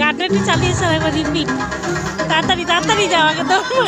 গানটা চালিয়েছেন একবার রিপিট তাড়াতাড়ি তাড়াতাড়ি যাও আগে দৌড়